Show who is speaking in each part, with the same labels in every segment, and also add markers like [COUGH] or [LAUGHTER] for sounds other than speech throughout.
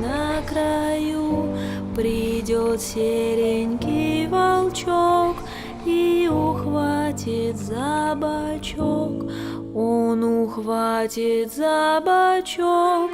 Speaker 1: На краю придет серенький волчок и ухватит за бочок. Он ухватит за бочок.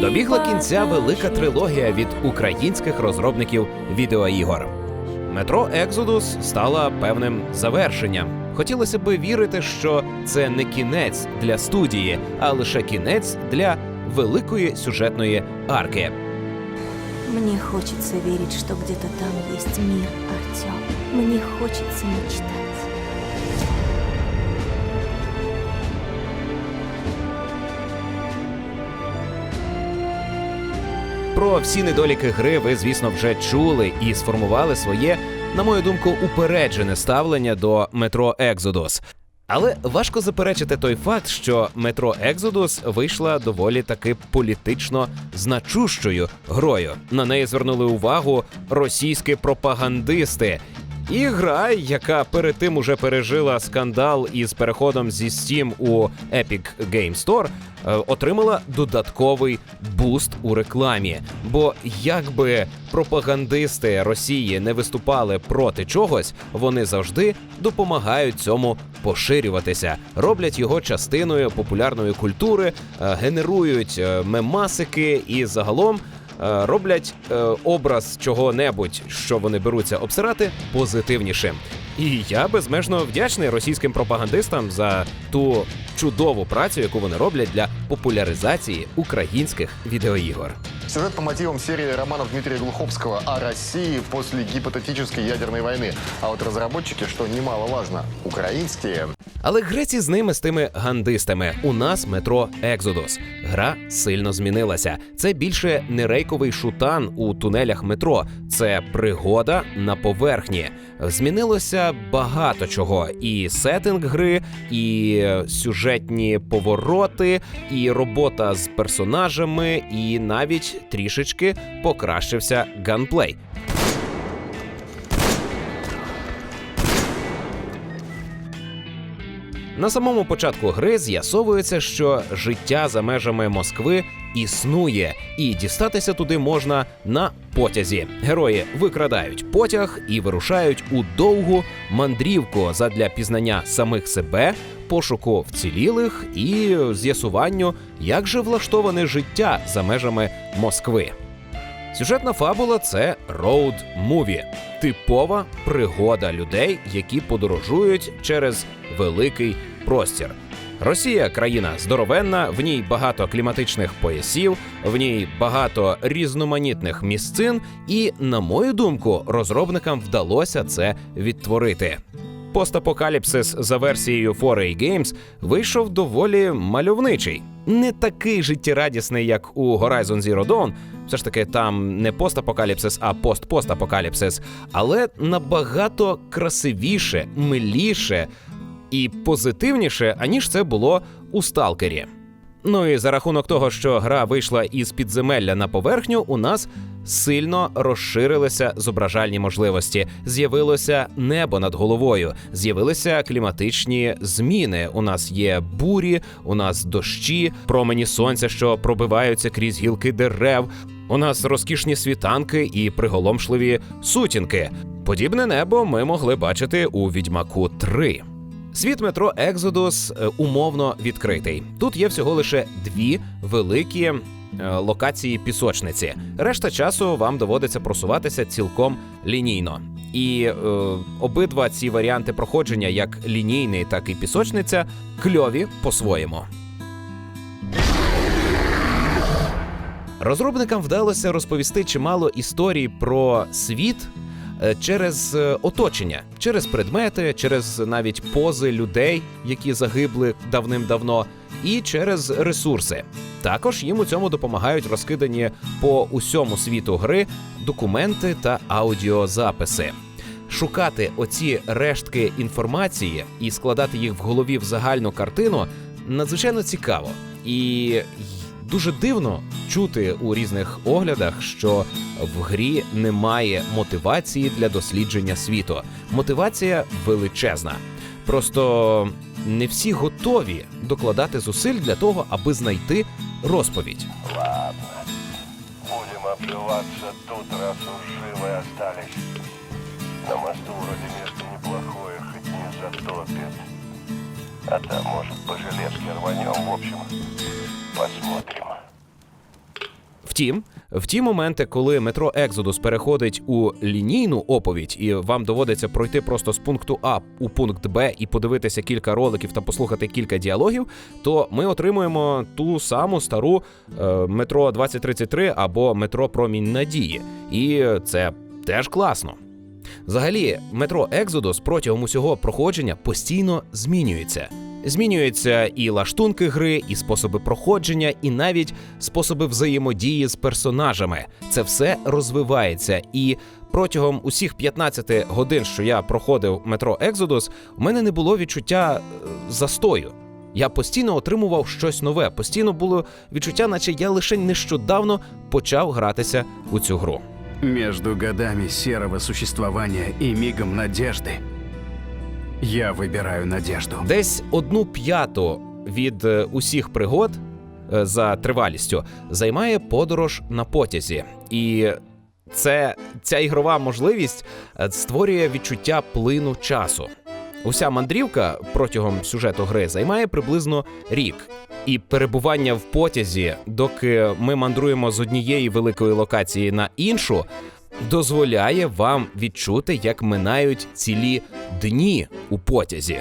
Speaker 2: Добігла кінця велика трилогія від українських розробників відеоігор. Метро Екзодус стала певним завершенням. Хотілося би вірити, що це не кінець для студії, а лише кінець для великої сюжетної арки.
Speaker 1: Мне хочется верить, что где-то там есть мир, Артем. Мне хочется мечтать.
Speaker 2: Про всі недоліки гри ви, звісно, вже чули і сформували своє, на мою думку, упереджене ставлення до метро Екзодос. Але важко заперечити той факт, що метро Екзодус вийшла доволі таки політично значущою грою. На неї звернули увагу російські пропагандисти. І гра, яка перед тим уже пережила скандал із переходом зі Steam у Epic Game Store, е, отримала додатковий буст у рекламі. Бо якби пропагандисти Росії не виступали проти чогось, вони завжди допомагають цьому поширюватися, роблять його частиною популярної культури, е, генерують е, мемасики і загалом роблять е, образ чого-небудь, що вони беруться обсирати, позитивнішим. І я безмежно вдячний російським пропагандистам за ту чудову працю, яку вони роблять для популяризації українських відеоігор.
Speaker 3: Сюжет по мотивам серии романов Дмитрия Глуховского о России после гипотетической ядерной войны. А вот разработчики, что немаловажно, украинские.
Speaker 2: Але греці з ними з тими гандистами. У нас метро Екзодус. Гра сильно змінилася. Це більше не рейковий шутан у тунелях метро. Це пригода на поверхні. Змінилося багато чого: і сеттинг гри, і сюжетні повороти, і робота з персонажами, і навіть трішечки покращився ганплей. На самому початку гри з'ясовується, що життя за межами Москви існує, і дістатися туди можна на потязі. Герої викрадають потяг і вирушають у довгу мандрівку задля пізнання самих себе, пошуку вцілілих і з'ясуванню, як же влаштоване життя за межами Москви. Сюжетна фабула це роуд муві, типова пригода людей, які подорожують через великий простір. Росія країна здоровенна, в ній багато кліматичних поясів, в ній багато різноманітних місцин, і, на мою думку, розробникам вдалося це відтворити. Постапокаліпсис за версією 4A Games вийшов доволі мальовничий. Не такий життєрадісний, як у Horizon Zero Dawn. Все ж таки, там не постапокаліпсис, а постпостапокаліпсис, але набагато красивіше, миліше і позитивніше, аніж це було у Сталкері. Ну і за рахунок того, що гра вийшла із підземелля на поверхню, у нас сильно розширилися зображальні можливості. З'явилося небо над головою, з'явилися кліматичні зміни. У нас є бурі, у нас дощі, промені сонця, що пробиваються крізь гілки дерев. У нас розкішні світанки і приголомшливі сутінки. Подібне небо ми могли бачити у Відьмаку 3. Світ метро Екзодус е, умовно відкритий. Тут є всього лише дві великі е, локації пісочниці. Решта часу вам доводиться просуватися цілком лінійно. І е, обидва ці варіанти проходження, як лінійний, так і пісочниця, кльові по-своєму. Розробникам вдалося розповісти чимало історій про світ через е, оточення, через предмети, через навіть пози людей, які загибли давним-давно, і через ресурси. Також їм у цьому допомагають розкидані по усьому світу гри документи та аудіозаписи. Шукати оці рештки інформації і складати їх в голові в загальну картину надзвичайно цікаво. І дуже дивно чути у різних оглядах, що в грі немає мотивації для дослідження світу. Мотивація величезна. Просто не всі готові докладати зусиль для того, аби знайти розповідь.
Speaker 4: Ладно. Будем обживаться тут, раз уж живы остались. На мосту вроде место неплохое, хоть не затопит. А там, может, по железке рванем, в общем. Посмотрим.
Speaker 2: Втім, в ті моменти, коли метро Екзодус переходить у лінійну оповідь, і вам доводиться пройти просто з пункту А у пункт Б і подивитися кілька роликів та послухати кілька діалогів, то ми отримуємо ту саму стару е, метро 2033 або метро Промінь Надії. І це теж класно. Взагалі, метро Екзодус протягом усього проходження постійно змінюється. Змінюються і лаштунки гри, і способи проходження, і навіть способи взаємодії з персонажами. Це все розвивається. І протягом усіх 15 годин, що я проходив метро Екзодус, у мене не було відчуття е, застою. Я постійно отримував щось нове, постійно було відчуття, наче я лише нещодавно почав гратися у цю гру.
Speaker 5: Между годами серого существования и мигом надежды я выбираю надежду.
Speaker 2: Десь одну п'яту від е, усіх пригод е, за тривалістю займає подорож на потязі. І це ця ігрова можливість е, створює відчуття плину часу. Уся мандрівка протягом сюжету гри займає приблизно рік. І перебування в потязі, доки ми мандруємо з однієї великої локації на іншу, дозволяє вам відчути, як минають цілі дні у потязі.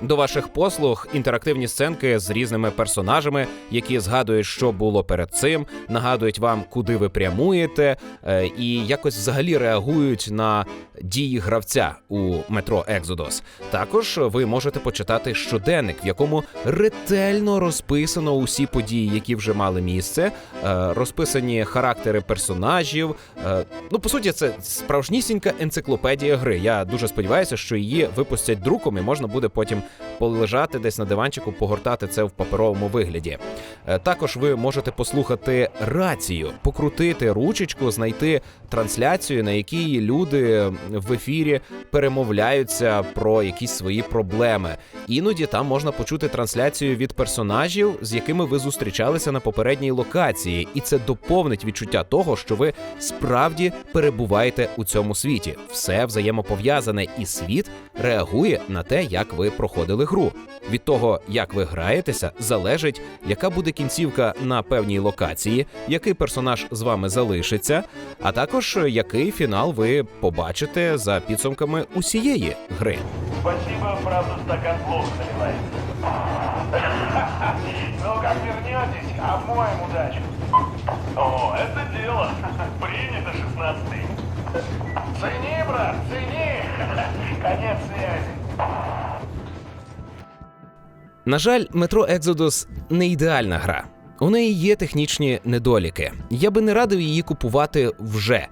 Speaker 2: До ваших послуг інтерактивні сценки з різними персонажами, які згадують, що було перед цим, нагадують вам, куди ви прямуєте, е, і якось взагалі реагують на дії гравця у метро Екзодос. Також ви можете почитати щоденник, в якому ретельно розписано усі події, які вже мали місце, е, розписані характери персонажів. Е, Ну, по суті, це справжнісінька енциклопедія гри. Я дуже сподіваюся, що її випустять друком, і можна буде потім полежати десь на диванчику, погортати це в паперовому вигляді. Е, Також ви можете послухати рацію, покрутити ручечку, знайти трансляцію, на якій люди в ефірі перемовляються про якісь свої проблеми. Іноді там можна почути трансляцію від персонажів, з якими ви зустрічалися на попередній локації, і це доповнить відчуття того, що ви справді перебуваєте у цьому світі. Все взаємопов'язане, і світ реагує на те, як ви проходили гру. Від того, як ви граєтеся, залежить, яка буде кінцівка на певній локації, який персонаж з вами залишиться, а також е, який фінал ви побачите за підсумками усієї гри.
Speaker 4: Спасибо, правда, стакан плохо наливается. [LAUGHS] Ну, как вернетесь, обмоем удачу. О, это дело. [LAUGHS] Принято 16 Цени, брат, цени. [LAUGHS] Конец связи.
Speaker 2: На жаль, метро Екзодус не ідеальна гра. У неї є технічні недоліки. Я би не радив її купувати вже.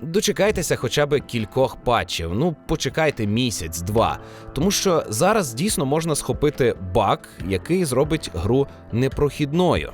Speaker 2: Дочекайтеся хоча б кількох патчів. Ну, почекайте місяць-два. Тому що зараз дійсно можна схопити баг, який зробить гру непрохідною.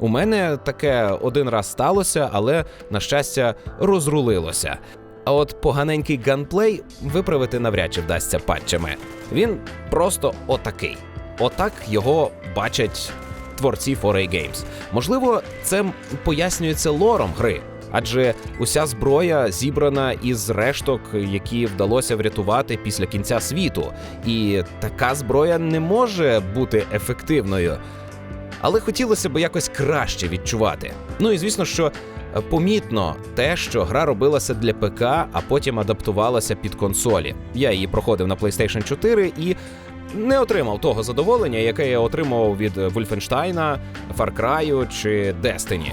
Speaker 2: У мене таке один раз сталося, але на щастя розрулилося. А от поганенький ганплей виправити навряд чи вдасться патчами. Він просто отакий. Отак його бачать творці 4A Games. Можливо, це пояснюється лором гри. Адже уся зброя зібрана із решток, які вдалося врятувати після кінця світу, і така зброя не може бути ефективною але хотілося б якось краще відчувати. Ну і звісно, що е, помітно те, що гра робилася для ПК, а потім адаптувалася під консолі. Я її проходив на PlayStation 4 і. Не отримав того задоволення, яке я отримував від Вольфенштайна, Far Cry чи Destiny.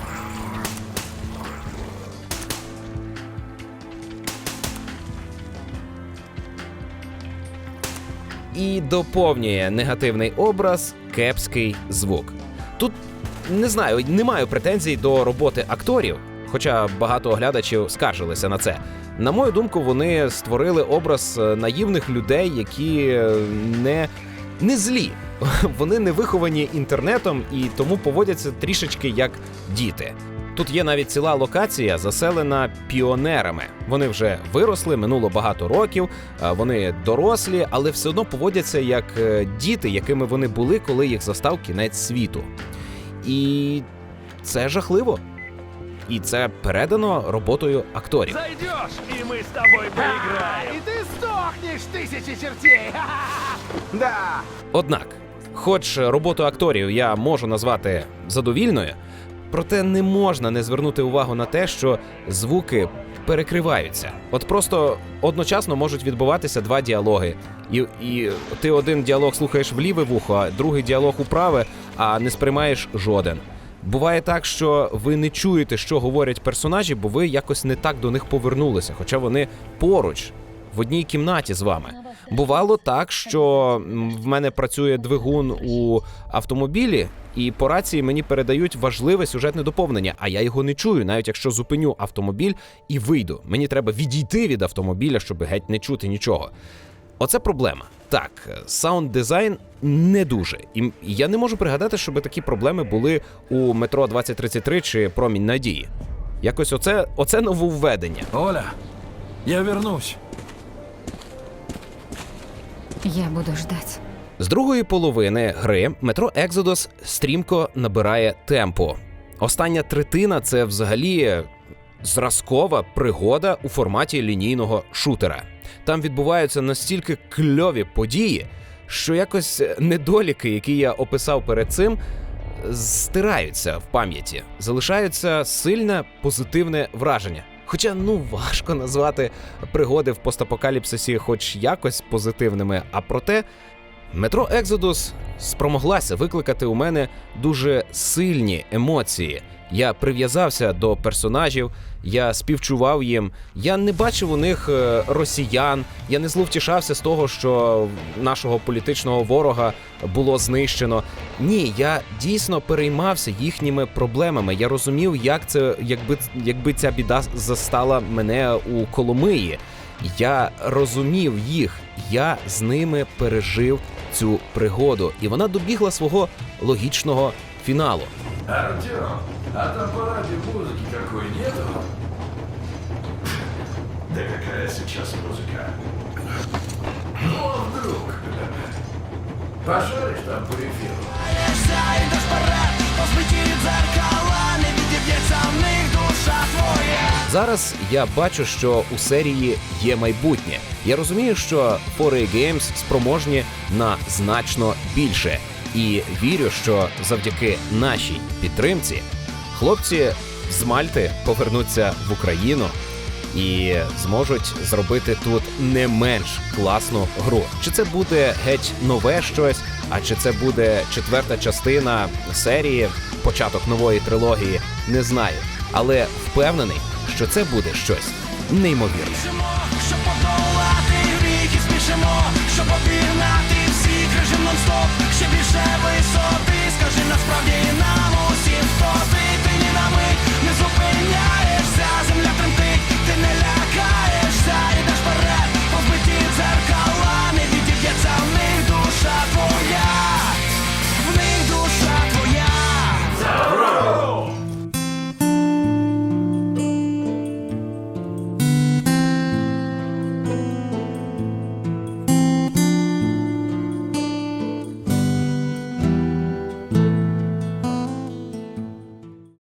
Speaker 2: І доповнює негативний образ кепський звук. Тут не знаю, не маю претензій до роботи акторів, хоча багато оглядачів скаржилися на це. На мою думку, вони створили образ е, наївних людей, які е, не, не злі. [LAUGHS] Вони не виховані інтернетом і тому поводяться трішечки як діти. Тут є навіть ціла локація, заселена піонерами. Вони вже виросли, минуло багато років, вони дорослі, але все одно поводяться як е, діти, якими вони були, коли їх застав кінець світу. І це жахливо. І це передано роботою акторів.
Speaker 6: Зайдешь, и мы с тобой поиграем.
Speaker 7: И ты сдохнешь, тысячи чертей! Да!
Speaker 2: Однак, хоч роботу акторів я можу назвати задовільною, проте не можна не звернути увагу на те, що звуки перекриваються. От просто одночасно можуть відбуватися два діалоги. І, і ти один діалог слухаєш в ліве вухо, а другий діалог у праве, а не сприймаєш жоден. Буває так, що ви не чуєте, що говорять персонажі, бо ви якось не так до них повернулися, хоча вони поруч в одній кімнаті з вами. Бувало так, що в мене працює двигун у автомобілі, і по рації мені передають важливе сюжетне доповнення, а я його не чую, навіть якщо зупиню автомобіль і вийду. Мені треба відійти від автомобіля, щоб геть не чути нічого. Оце проблема. Так, саунд дизайн не дуже. І я не можу пригадати, щоб такі проблеми були у метро 2033 чи промінь надії. Якось оце, оце нововведення.
Speaker 6: Оля, я вернусь.
Speaker 8: Я буду ждать.
Speaker 2: З другої половини гри метро Екзодос стрімко набирає темпу. Остання третина це взагалі зразкова пригода у форматі лінійного шутера. Там відбуваються настільки кльові події, що якось недоліки, які я описав перед цим, стираються в пам'яті. Залишається сильне позитивне враження. Хоча ну важко назвати пригоди в постапокаліпсисі хоч якось позитивними, а проте Метро Екзодус спромоглася викликати у мене дуже сильні емоції. Я прив'язався до персонажів, я співчував їм. Я не бачив у них е, росіян. Я не зловтішався з того, що нашого політичного ворога було знищено. Ні, я дійсно переймався їхніми проблемами. Я розумів, як це, якби, якби ця біда застала мене у Коломиї. Я розумів їх, я з ними пережив цю пригоду, і вона добігла свого логічного фіналу.
Speaker 6: Артем, а там по радио музыки какой нету? Да какая сейчас музыка? Ну, а вдруг? Пошаришь там по эфиру?
Speaker 2: Зараз я бачу, що у серії є майбутнє. Я розумію, що 4A Games спроможні на значно більше, І вірю, що завдяки нашій підтримці хлопці з Мальти повернуться в Україну і зможуть зробити тут не менш класну гру. Чи це буде геть нове щось? А чи це буде четверта частина серії, початок нової трилогії? Не знаю, але впевнений, що це буде щось неймовірне.
Speaker 9: Щоб
Speaker 1: подолати гріх спішимо, щоб обігнати ще більше висоти, скажи насправді нам усім, хто ти, ти ні на мить не зупиняє.